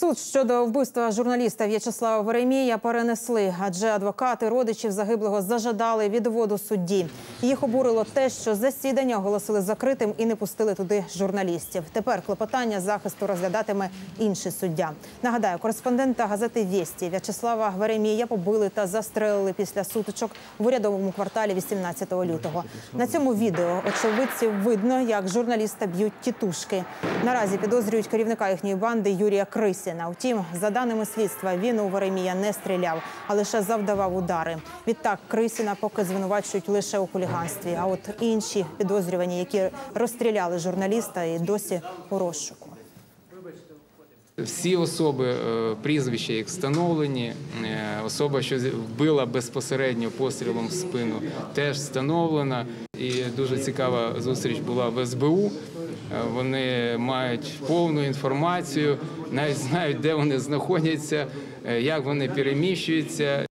Суд щодо вбивства журналіста В'ячеслава Веремія перенесли, адже адвокати родичів загиблого зажадали відводу судді. Їх обурило те, що засідання оголосили закритим і не пустили туди журналістів. Тепер клопотання захисту розглядатиме інший суддя. Нагадаю, кореспондента газети Вєсті В'ячеслава Веремія побили та застрелили після сутичок в урядовому кварталі 18 лютого. На цьому відео очевидців видно, як журналіста б'ють тітушки. Наразі підозрюють керівника їхньої банди Юрія Крисіна. Втім, за даними слідства, він у Веремія не стріляв, а лише завдавав удари. Відтак Крисіна поки звинувачують лише у хуліганстві. А от інші підозрювані, які розстріляли журналіста, і досі у розшуку. Всі особи, е, прізвища їх встановлені. Е, Особа, що вбила безпосередньо пострілом в спину, теж встановлена. І дуже цікава зустріч була в СБУ. Е, Вони мають повну інформацію, навіть знають, де вони знаходяться, як вони переміщуються.